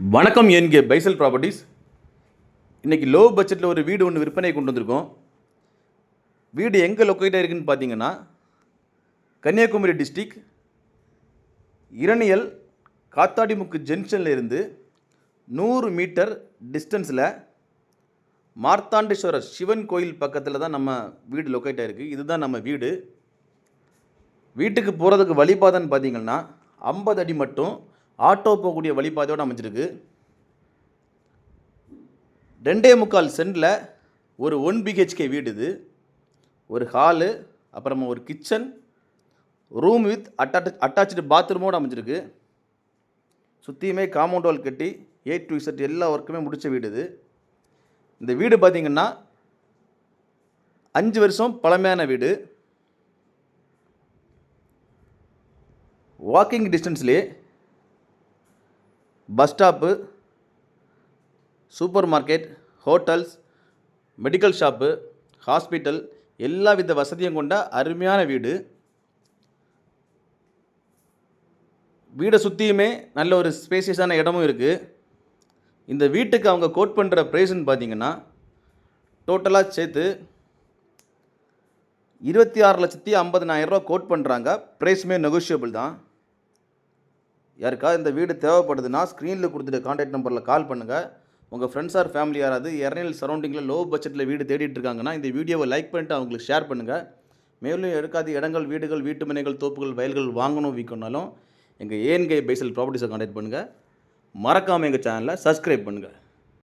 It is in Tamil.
வணக்கம் என்கே பைசல் ப்ராப்பர்ட்டிஸ். இன்றைக்கி லோ பட்ஜெட்டில் ஒரு வீடு ஒன்று விற்பனை கொண்டு வந்திருக்கோம். வீடு எங்கே லொக்கேட் இருக்குதுன்னு பார்த்தீங்கன்னா கன்னியாகுமரி டிஸ்ட்ரிக் இரணியல் காத்தாடிமுக்கு ஜங்ஷனில் இருந்து நூறு மீட்டர் டிஸ்டன்ஸில் மார்த்தாண்டேஸ்வரர் சிவன் கோயில் பக்கத்தில் தான் நம்ம வீடு லொக்கேட் ஆயிருக்கு இதுதான் நம்ம வீடு. வீட்டுக்கு போகிறதுக்கு வழிபாதைன்னு பார்த்தீங்கன்னா ஐம்பது அடி மட்டும் ஆட்டோ போகக்கூடிய வழிபாதையோடு அமைஞ்சிருக்கு. ரெண்டே முக்கால் சென்டில் ஒரு ஒன் பிஹெச்கே வீடு இது. ஒரு ஹாலு அப்புறமா ஒரு kitchen room with attach attach பாத்ரூமோடு அமைஞ்சிருக்கு. சுற்றியுமே காம்பவுண்ட் வால் கட்டி ஏ டு இசட் எல்லா ஒர்க்குமே முடித்த வீடு இது. இந்த வீடு பார்த்திங்கன்னா அஞ்சு வருஷம் பழமையான வீடு. Walking டிஸ்டன்ஸ்லேயே bus stop super market hotels medical shop hospital எல்லா வித வசதியும் கொண்ட அருமையான வீடு. வீடை சுற்றியுமே நல்ல ஒரு ஸ்பேசியஸான இடமும் இருக்குது இந்த வீட்டுக்கு அவங்க கோட் பண்ணுற ப்ரைஸ்ன்னு பார்த்தீங்கன்னா டோட்டலாக சேர்த்து இருபத்தி ஆறு லட்சத்தி ஐம்பதனாயிரரூவா கோட் பண்ணுறாங்க ப்ரைஸுமே நெகோஷியபிள் தான். யாருக்காவது இந்த வீடு தேவைப்படுதுன்னா ஸ்க்ரீனில் கொடுத்துட்டு காண்டாக்ட் நம்பரில் கால் பண்ணுங்கள் உங்கள் ஃப்ரெண்ட்ஸ் ஆர் ஃபேமிலி யாராவது எரணியல் சரௌண்டிங்கில் லோ பட்ஜெட்டில் வீடு தேடிட்டு இருக்காங்கன்னா இந்த வீடியோவை லைக் பண்ணிட்டு அவங்களுக்கு ஷேர் பண்ணுங்கள் மேலும் எடுக்காத இடங்கள் வீடுகள் வீட்டு மனைகள் தோப்புகள் வயல்கள் வாங்கணும் விற்கணும்னாலும் எங்கள் ஏஎன்கே பைசல் ப்ராப்பர்ட்டிஸை காண்டாக்ட் பண்ணுங்கள் மறக்காமல் எங்கள் சேனலை சப்ஸ்கிரைப் பண்ணுங்கள்